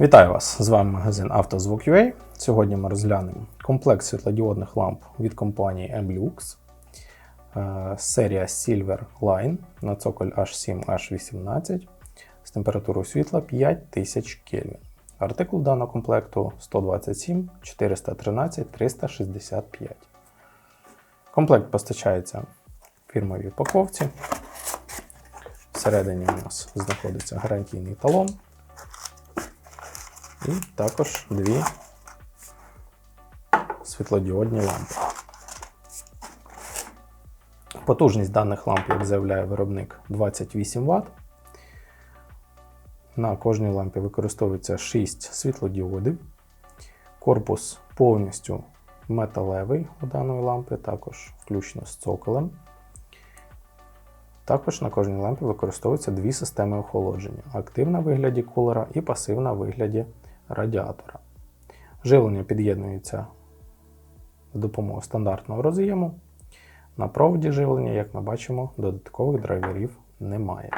Вітаю вас! З вами магазин «Автозвук.UA». Сьогодні ми розглянемо комплект світлодіодних ламп від компанії MLux. Е, Серія Silver Line на цоколь H7 H18 з температурою світла 5000 Кельвін. Артикул даного комплекту 127 413 365. Комплект постачається в фірмовій упаковці. Всередині у нас знаходиться гарантійний талон. І також дві світлодіодні лампи. Потужність даних ламп, як заявляє виробник, 28 Вт. На кожній лампі використовується 6 світлодіодів. Корпус повністю металевий у даної лампи, також включно з цоколем. Також на кожній лампі використовуються дві системи охолодження: активна в вигляді кулера і пасивна в вигляді радіатора. Живлення під'єднується з допомогою стандартного роз'єму. На проводі живлення, як ми бачимо, додаткових драйверів немає.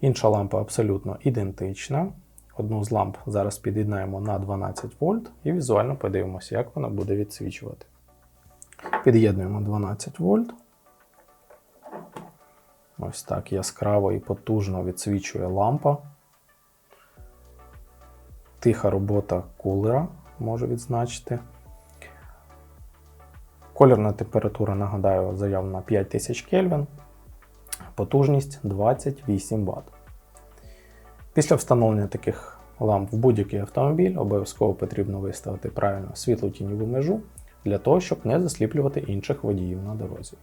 Інша лампа абсолютно ідентична. Одну з ламп зараз під'єднаємо на 12 вольт і візуально подивимося, як вона буде відсвічувати. Під'єднуємо 12 вольт. Ось так яскраво і потужно відсвічує лампа. Тиха робота кулера можу відзначити. Колірна температура, нагадаю, заявлена 5000 Кельвін. Потужність 28 Вт. Після встановлення таких ламп в будь-який автомобіль обов'язково потрібно виставити правильно світло-тіньову межу для того, щоб не засліплювати інших водіїв на дорозі.